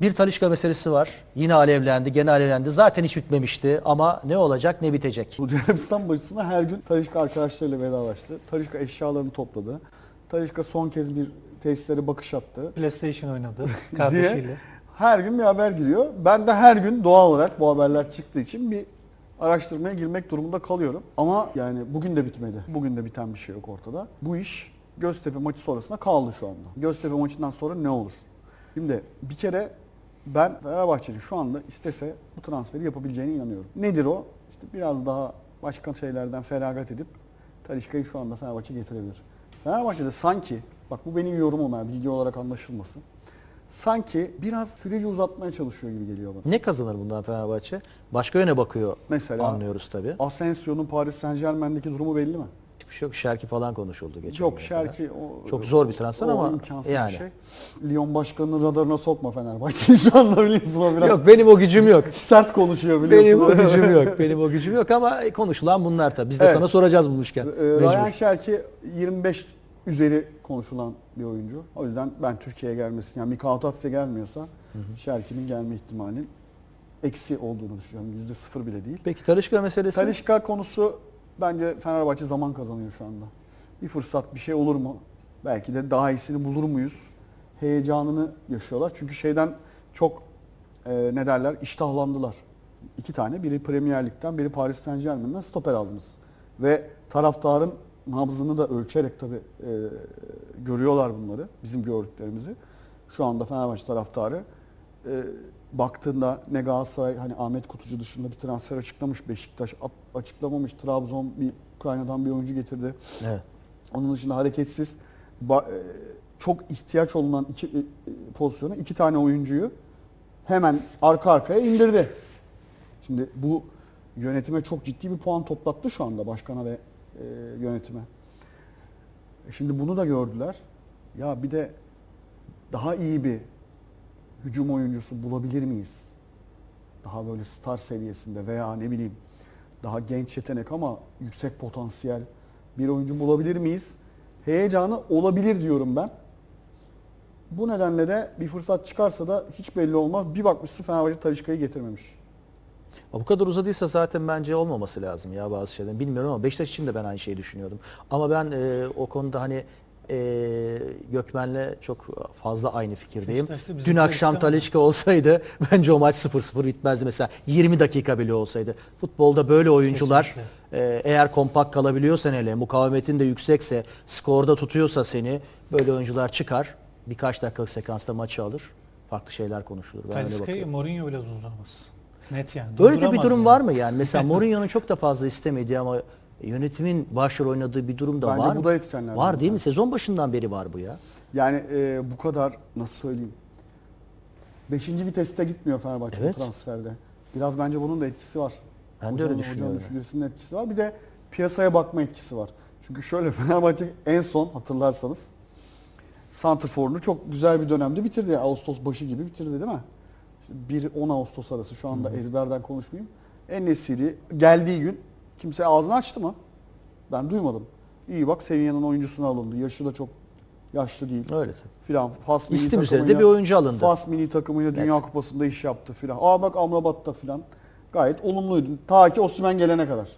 Bir Talişka meselesi var. Yine alevlendi, gene alevlendi. Zaten hiç bitmemişti ama ne olacak, ne bitecek? Suudi Arabistan başısına her gün Talişka arkadaşlarıyla vedalaştı. Talişka eşyalarını topladı. Talişka son kez bir tesislere bakış attı. PlayStation oynadı kardeşiyle. her gün bir haber giriyor. Ben de her gün doğal olarak bu haberler çıktığı için bir araştırmaya girmek durumunda kalıyorum. Ama yani bugün de bitmedi. Bugün de biten bir şey yok ortada. Bu iş Göztepe maçı sonrasında kaldı şu anda. Göztepe maçından sonra ne olur? Şimdi bir kere ben Fenerbahçe'nin şu anda istese bu transferi yapabileceğine inanıyorum. Nedir o? İşte biraz daha başka şeylerden feragat edip Talişka'yı şu anda Fenerbahçe getirebilir. Fenerbahçe'de sanki, bak bu benim yorumum yani bilgi olarak anlaşılmasın. Sanki biraz süreci uzatmaya çalışıyor gibi geliyor bana. Ne kazanır bundan Fenerbahçe? Başka yöne bakıyor Mesela anlıyoruz tabii. Asensio'nun Paris Saint Germain'deki durumu belli mi? Hiçbir şey yok. Şerki falan konuşuldu geçen Yok güne Şerki o Çok zor bir transfer o ama imkansız yani. bir şey. Lyon başkanının radarına sokma Fenerbahçe'yi şu anda biliyorsun o biraz Yok benim o gücüm yok. sert konuşuyor biliyorsun. benim o gücüm yok. Benim o gücüm yok ama konuşulan bunlar tabii. Biz de Evet. sana soracağız bulmuşken. Ee, Mecbur. Ryan Şerki 25 üzeri konuşulan bir oyuncu. O yüzden ben Türkiye'ye gelmesini, yani Mika Otatse gelmiyorsa Şerki'nin gelme ihtimalinin eksi olduğunu düşünüyorum. Yüzde sıfır bile değil. Peki Talişka meselesi? Talişka konusu bence Fenerbahçe zaman kazanıyor şu anda. Bir fırsat bir şey olur mu? Belki de daha iyisini bulur muyuz? Heyecanını yaşıyorlar. Çünkü şeyden çok e, ne derler iştahlandılar. İki tane biri Premier Lig'den biri Paris Saint Germain'den stoper aldınız. Ve taraftarın nabzını da ölçerek tabii e, görüyorlar bunları. Bizim gördüklerimizi. Şu anda Fenerbahçe taraftarı e, baktığında ne Galatasaray hani Ahmet Kutucu dışında bir transfer açıklamış. Beşiktaş açıklamamış. Trabzon bir Ukrayna'dan bir oyuncu getirdi. Evet. Onun dışında hareketsiz e, çok ihtiyaç olunan iki e, pozisyonu iki tane oyuncuyu hemen arka arkaya indirdi. Şimdi bu yönetime çok ciddi bir puan toplattı şu anda başkana ve e, yönetime. Şimdi bunu da gördüler. Ya bir de daha iyi bir hücum oyuncusu bulabilir miyiz? Daha böyle star seviyesinde veya ne bileyim daha genç yetenek ama yüksek potansiyel bir oyuncu bulabilir miyiz? Heyecanı olabilir diyorum ben. Bu nedenle de bir fırsat çıkarsa da hiç belli olmaz. Bir bakmışsın Fenerbahçe Talişka'yı getirmemiş. Bu kadar uzadıysa zaten bence olmaması lazım ya bazı şeylerin. Bilmiyorum ama Beşiktaş için de ben aynı şeyi düşünüyordum. Ama ben e, o konuda hani e, Gökmen'le çok fazla aynı fikirdeyim. Dün akşam. Talişka olsaydı bence o maç 0-0 bitmezdi mesela. 20 dakika bile olsaydı. Futbolda böyle oyuncular Kesinlikle. e, eğer kompakt kalabiliyorsan hele, mukavemetin de yüksekse, skorda tutuyorsa seni böyle oyuncular çıkar. Birkaç dakikalık sekansta maçı alır. Farklı şeyler konuşulur. Ben. Mourinho bile durduramaz. Net yani. Öyle de bir durum yani. var mı yani? Mesela Mourinho'nun çok da fazla istemediği ama yönetimin başrol oynadığı bir durum da Bence var bu da etkenlerden Var değil mi? Sezon başından beri var bu ya. Yani e, bu kadar nasıl söyleyeyim? Beşinci viteste gitmiyor Fenerbahçe Evet. bu transferde. Biraz bence bunun da etkisi var. Ben de öyle Hocanın- düşünüyorum. Düşüncesinin etkisi var. Bir de piyasaya bakma etkisi var. Çünkü şöyle Fenerbahçe en son hatırlarsanız Santrfor'unu çok güzel bir dönemde bitirdi. Ağustos başı gibi bitirdi değil mi? 1-10 Ağustos arası şu anda ezberden konuşmayayım. En Nesiri geldiği gün kimse ağzını açtı mı? Ben duymadım. İyi bak Sevilla'nın oyuncusuna alındı. Yaşı da çok yaşlı değil Öyle tabii. filan. Fas milli İstim üzerinde bir oyuncu alındı. Fas milli takımıyla Dünya Evet. Kupası'nda iş yaptı filan. Aa bak Amrabat'ta filan. Gayet olumluydu. Ta ki Osimhen gelene kadar.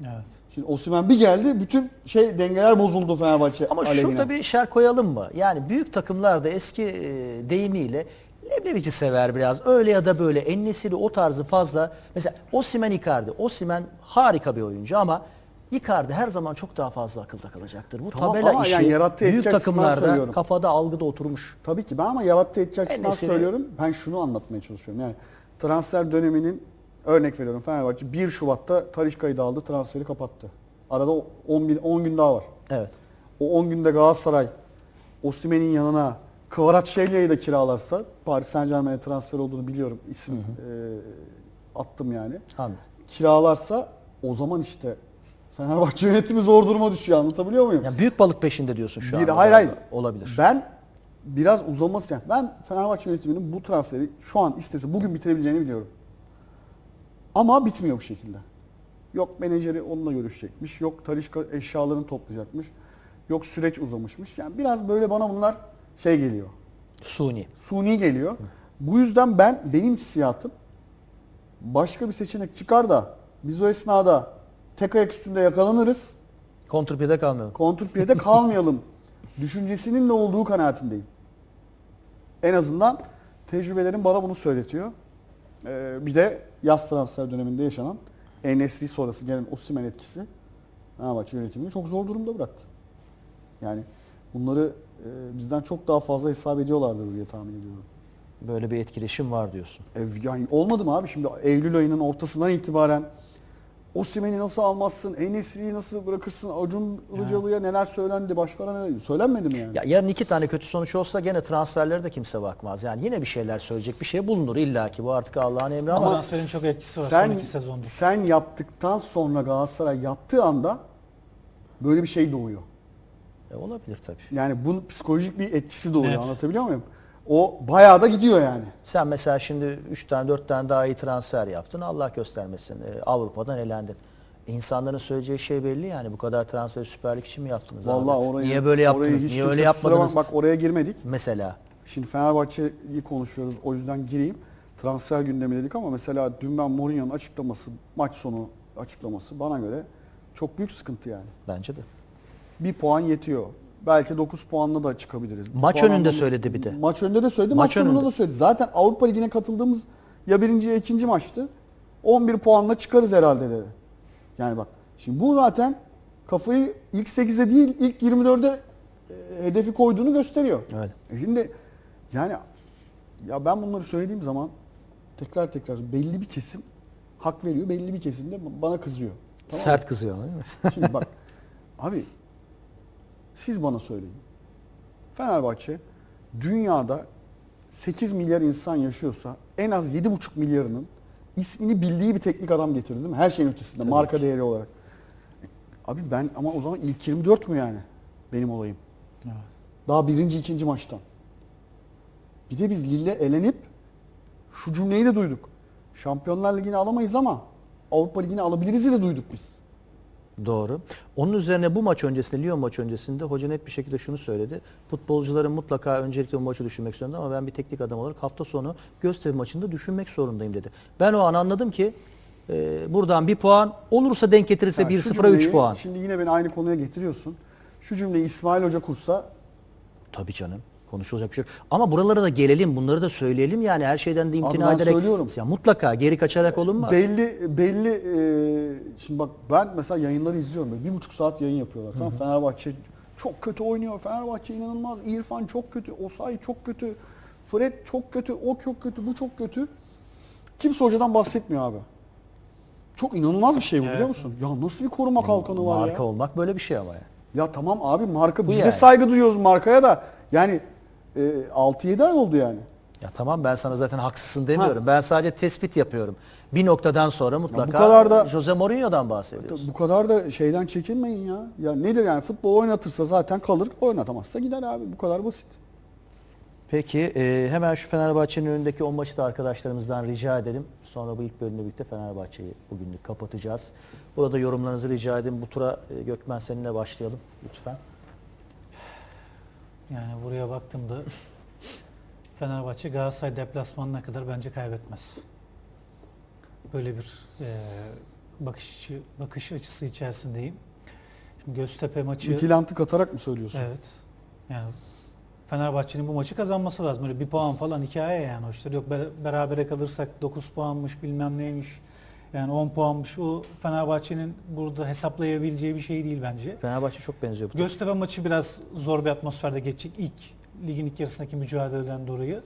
Evet. Şimdi Osimhen bir geldi, bütün şey dengeler bozuldu Fenerbahçe Ama aleyhine. şurada bir şer koyalım mı? Yani büyük takımlarda eski e, deyimiyle leblebici sever biraz. Öyle ya da böyle. Ennesiri o tarzı fazla. Mesela Osimhen Icardi. Osimhen harika bir oyuncu ama Icardi her zaman çok daha fazla akılda kalacaktır. Bu Tamam tabela ama işi yani yarattığı büyük açısından takımlarda söylüyorum. kafada algıda oturmuş. Tabii ki ben ama yarattığı etki açısından En-Nesyri- söylüyorum. Ben şunu anlatmaya çalışıyorum. Yani transfer döneminin örnek veriyorum Fenerbahçe 1 Şubat'ta Talişka'yı da aldı, transferi kapattı. Arada 10, bin, 10 gün daha var. Evet. O 10 günde Galatasaray Osimhen'in yanına Kvaratskheლიa'yı da kiralarsa Paris Saint Germain'e transfer olduğunu biliyorum. İsim e, attım yani. Anladım. Kiralarsa o zaman işte Fenerbahçe yönetimi zor duruma düşüyor anlatabiliyor muyum? Yani büyük balık peşinde diyorsun şu an. hayır hayır. Olabilir. Ben biraz uzaması yani ben Fenerbahçe yönetiminin bu transferi şu an istese bugün bitirebileceğini biliyorum. Ama bitmiyor bu şekilde. Yok menajeri onunla görüşecekmiş. Yok Talişka eşyalarını toplayacakmış. Yok süreç uzamışmış. Yani biraz böyle bana bunlar şey geliyor. Suni. Suni geliyor. Bu yüzden ben benim hissiyatım başka bir seçenek çıkar da biz o esnada tek ayak üstünde yakalanırız. Kontrpiyede kalmayalım. Kontrpiyede kalmayalım düşüncesinin de olduğu kanaatindeyim. En azından tecrübelerim bana bunu söyletiyor. Ee, bir de yaz transfer döneminde yaşanan Enesri sonrası gelen Osimhen etkisi Fenerbahçe yönetimini çok zor durumda bıraktı. Yani bunları e, bizden çok daha fazla hesap ediyorlardır diye tahmin ediyorum. Böyle bir etkileşim var diyorsun. E, yani olmadı mı abi şimdi Eylül ayının ortasından itibaren Osimhen'i nasıl almazsın, Enesri'yi nasıl bırakırsın, Acun Ilıcalı'ya neler söylendi, başkana neler söylenmedi mi yani? Ya yarın iki tane kötü sonuç olsa gene transferlere de kimse bakmaz. Yani yine bir şeyler söyleyecek bir şey bulunur illaki. Bu artık Allah'ın emri ama, Ama transferin çok etkisi var sen, son iki sezondur. Sen yaptıktan sonra Galatasaray yaptığı anda böyle bir şey doğuyor. E, olabilir tabii. Yani bunun psikolojik bir etkisi doğuyor Evet. anlatabiliyor muyum? O bayağı da gidiyor yani. Sen mesela şimdi 3 tane 4 tane daha iyi transfer yaptın. Allah göstermesin. e, Avrupa'dan elendin. İnsanların söyleyeceği şey belli yani. Bu kadar transfer Süper Lig için mi yaptınız abi? Vallahi orayı Niye böyle yaptınız? Niye öyle yapmadınız? Bak oraya girmedik. Mesela. Şimdi Fenerbahçe'yi konuşuyoruz. O yüzden gireyim. Transfer gündemi dedik ama mesela dün ben Mourinho'nun açıklaması, maç sonu açıklaması bana göre çok büyük sıkıntı yani. Bence de. Bir puan yetiyor. Belki 9 puanla da çıkabiliriz. Maç Puan önünde almamız- söyledi bir de. Maç önünde de söyledi, Maç maç, sonunda önünde. da söyledi. Zaten Avrupa Ligi'ne katıldığımız ya birinci ya ikinci maçtı. 11 puanla çıkarız herhalde dedi. Yani bak şimdi bu zaten kafayı ilk 8'e değil ilk 24'e e, hedefi koyduğunu gösteriyor. Öyle. E Şimdi yani ya ben bunları söylediğim zaman tekrar tekrar belli bir kesim hak veriyor, belli bir kesim de bana kızıyor. Tamam mı? Sert kızıyor değil mi? Şimdi bak abi siz bana söyleyin. Fenerbahçe dünyada 8 milyar insan yaşıyorsa en az 7,5 milyarının ismini bildiği bir teknik adam getirdi değil mi? Her şeyin ötesinde Tabii marka değeri olarak. Abi ben ama o zaman ilk 24 mü yani benim olayım? Evet. Daha birinci, ikinci maçtan. Bir de biz Lille elenip şu cümleyi de duyduk. Şampiyonlar Ligi'ni alamayız ama Avrupa Ligi'ni alabiliriz de duyduk biz. Doğru. Onun üzerine bu maç öncesinde, Lyon maç öncesinde hoca net bir şekilde şunu söyledi. Futbolcuların mutlaka öncelikle bu maçı düşünmek zorunda ama ben bir teknik adam olarak hafta sonu Göztepe maçında düşünmek zorundayım dedi. Ben o an anladım ki e, buradan bir puan olursa denk getirirse Yani şu 1-0'a 3 cümleyi- puan. Şimdi yine beni aynı konuya getiriyorsun. Şu cümleyi İsmail Hoca kursa Tabii canım. Konuşulacak bir şey yok. Ama buralara da gelelim, bunları da söyleyelim yani her şeyden de imtina ben ederek. söylüyorum. Ya mutlaka geri kaçarak olunmaz. belli belli e, şimdi bak ben mesela yayınları izliyorum. Böyle bir buçuk saat yayın yapıyorlar. Tamam Fenerbahçe çok kötü oynuyor. Fenerbahçe inanılmaz. İrfan çok kötü. Osay çok kötü. Fred çok kötü. O çok kötü. Bu çok kötü. Kimse hocadan bahsetmiyor abi. Çok inanılmaz bir şey bu Evet, biliyor musun? Ya nasıl bir koruma kalkanı var Marka ya? olmak böyle bir şey ama ya. Ya tamam abi marka biz de yani. saygı duyuyoruz markaya da. Yani e, 6-7 ay oldu yani. Ya tamam ben sana zaten haksızsın demiyorum. Ben sadece tespit yapıyorum. Bir noktadan sonra mutlaka kadar da- Jose Mourinho'dan bahsediyorsun. Bu kadar da şeyden çekinmeyin ya. Ya nedir yani futbol oynatırsa zaten kalır, oynatamazsa gider abi. Bu kadar basit. Peki e, hemen şu Fenerbahçe'nin önündeki 10 maçı da arkadaşlarımızdan rica edelim. Sonra bu ilk bölümle birlikte Fenerbahçe'yi bugünlük kapatacağız. Burada yorumlarınızı rica edeyim. Bu tura e, Gökmen seninle başlayalım lütfen. Yani buraya baktığımda Fenerbahçe Galatasaray deplasmanına kadar bence kaybetmez. Böyle bir e, bakış açı, bakış açısı içerisindeyim. Şimdi Göztepe maçı İtilantı katarak mı söylüyorsun? evet. Yani Fenerbahçe'nin bu maçı kazanması lazım. Böyle bir puan falan hikaye yani o işler. Yok be- berabere kalırsak 9 puanmış bilmem neymiş. Yani 10 puanmış. O Fenerbahçe'nin burada hesaplayabileceği bir şey değil bence. Fenerbahçe çok benziyor bu. Göztepe maçı biraz zor bir atmosferde geçecek ilk ligin ilk yarısındaki mücadeleden dolayı.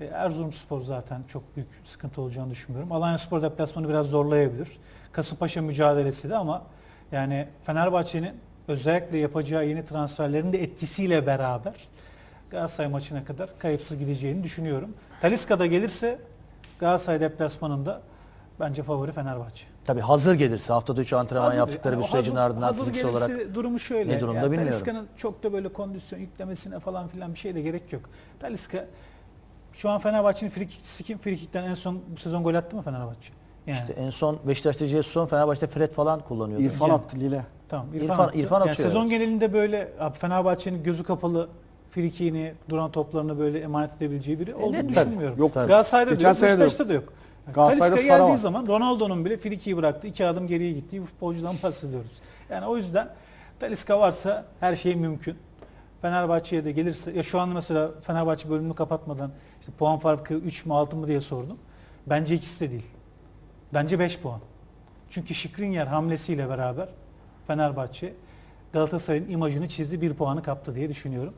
E, Erzurumspor zaten çok büyük sıkıntı olacağını düşünmüyorum. Alanyaspor deplasmanı biraz zorlayabilir. Kasımpaşa mücadelesi de ama yani Fenerbahçe'nin özellikle yapacağı yeni transferlerin de etkisiyle beraber Galatasaray maçına kadar kayıpsız gideceğini düşünüyorum. Taliska'da gelirse Galatasaray deplasmanında bence favori Fenerbahçe. Tabii hazır gelirse haftada 3 antrenman Hazır- yaptıkları yani bir sürecin hazır- ardından hazır fiziksel olarak durumu şöyle. ne durumda yani bilmiyorum. Talisca'nın çok da böyle kondisyon yüklemesine falan filan bir şeye de gerek yok. Talisca şu an Fenerbahçe'nin frikikçisi kim? Frikikten en son bu sezon gol attı mı Fenerbahçe? Yani işte en son Beşiktaş'ta Jesus'un Fenerbahçe'de Fred falan kullanıyordu. İrfan Yani- attı Lille. tamam İrfan- İrfan, attı. İrfan yani atıyor, sezon evet. genelinde böyle abi Fenerbahçe'nin gözü kapalı frikiğini, duran toplarını böyle emanet edebileceği biri olduğunu net düşünmüyorum. Yok. Galatasaray'da da yok. Beşiktaş'ta da yok. Galatasaray'da Talisca Sara geldiği var. zaman Ronaldo'nun bile frikiği bıraktı. iki adım geriye gittiği bir futbolcudan bahsediyoruz. Yani o yüzden Talisca varsa her şey mümkün. Fenerbahçe'ye de gelirse ya şu an mesela Fenerbahçe bölümünü kapatmadan işte puan farkı 3 mü 6 mı diye sordum. Bence ikisi de değil. Bence 5 puan. Çünkü Şikrinyer hamlesiyle beraber Fenerbahçe Galatasaray'ın imajını çizdi bir puanı kaptı diye düşünüyorum.